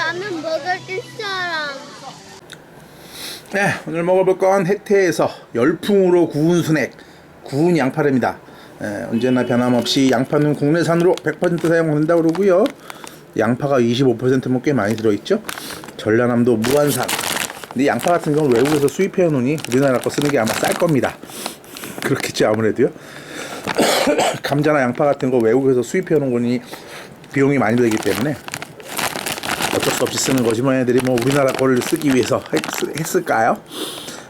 라면 먹을 사람. 네, 오늘 먹어볼 건 혜태에서 열풍으로 구운 순액, 구운 양파입니다. 에, 언제나 변함없이 양파는 국내산으로 100% 사용된다 그러고요. 양파가 25%면 꽤 많이 들어있죠. 전라남도 무안산. 근데 양파 같은 경우는 외국에서 수입해 놓으니 우리나라 거 쓰는 게 아마 쌀 겁니다. 그렇겠죠 아무래도요. 감자나 양파 같은 거 외국에서 수입해 놓은 거니 비용이 많이 들기 때문에 어쩔 수 없이 쓰는 거지 뭐 애들이 뭐 우리나라 거를 쓰기 위해서 했, 했을까요?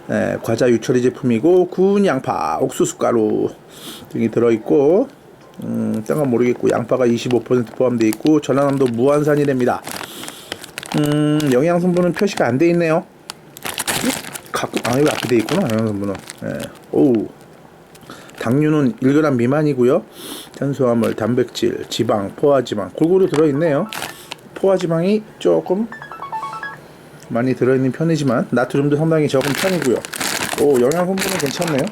에, 과자 유처리 제품이고 구운 양파, 옥수수 가루 등이 들어있고 음, 딴건 모르겠고 양파가 25% 포함되어 있고 전라남도 무안산이랍니다. 음, 영양 성분은 표시가 안 돼 있네요. 가끔 아 여기 앞에 돼 있구나 영양 성분은. 예. 오 당류는 1g 미만이고요. 탄수화물, 단백질, 지방, 포화지방 골고루 들어 있네요. 포화지방이 조금 많이 들어있는 편이지만 나트륨도 상당히 적은 편이고요. 오 영양 성분은 괜찮네요.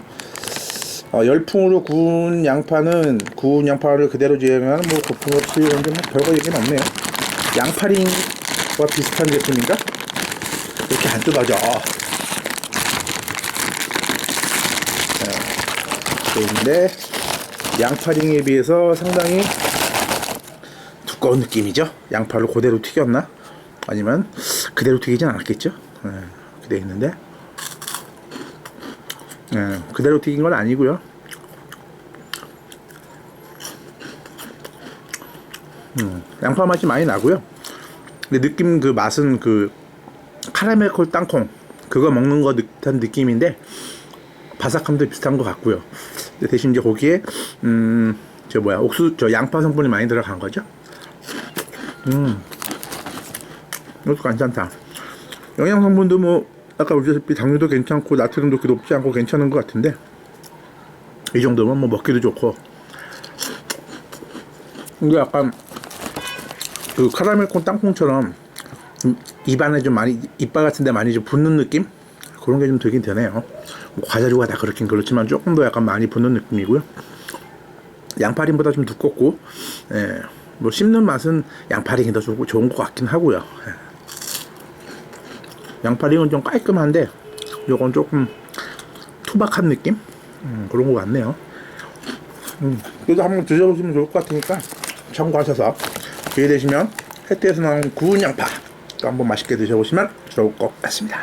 어, 열풍으로 구운 양파는 구운 양파를 그대로 제형한 뭐 거품 없이 이런데 뭐 별거 얘기는 없네요. 양파링과 비슷한 제품인가? 이렇게 안 뜯어져. 그런데 양파링에 비해서 상당히 두꺼운 느낌이죠. 양파를 그대로 튀겼나? 아니면 그대로 튀기진 않았겠죠? 네, 그렇게 돼 있는데 네, 그대로 튀긴 건 아니고요. 음, 양파 맛이 많이 나고요. 근데 느낌 그 맛은 그 카라멜 콜 땅콩 그거 먹는 거 듯한 느낌인데 바삭함도 비슷한 것 같고요. 대신 이제 거기에 음 저 뭐야 옥수 저 양파 성분이 많이 들어간 거죠. 음 이것도 괜찮다. 영양 성분도 뭐 아까 보셨다시피 당류도 괜찮고 나트륨도 그렇게 높지 않고 괜찮은 것 같은데 이 정도면 뭐 먹기도 좋고 이게 약간 그 카라멜콘 땅콩처럼 좀 입안에 좀 많이 이빨 같은데 많이 좀 붙는 느낌 그런 게 좀 되긴 되네요. 뭐 과자류가 다 그렇긴 그렇지만 조금 더 약간 많이 붙는 느낌이고요. 양파링보다 좀 두껍고, 예, 뭐 씹는 맛은 양파링이 더 좋은 것 같긴 하고요. 예. 양파링은 좀 깔끔한데, 요건 조금 투박한 느낌? 음, 그런 것 같네요. 음, 그래도 한번 드셔보시면 좋을 것 같으니까 참고하셔서 기회 되시면 혜태에서 나온 구운 양파 또 한번 맛있게 드셔보시면 좋을 것 같습니다.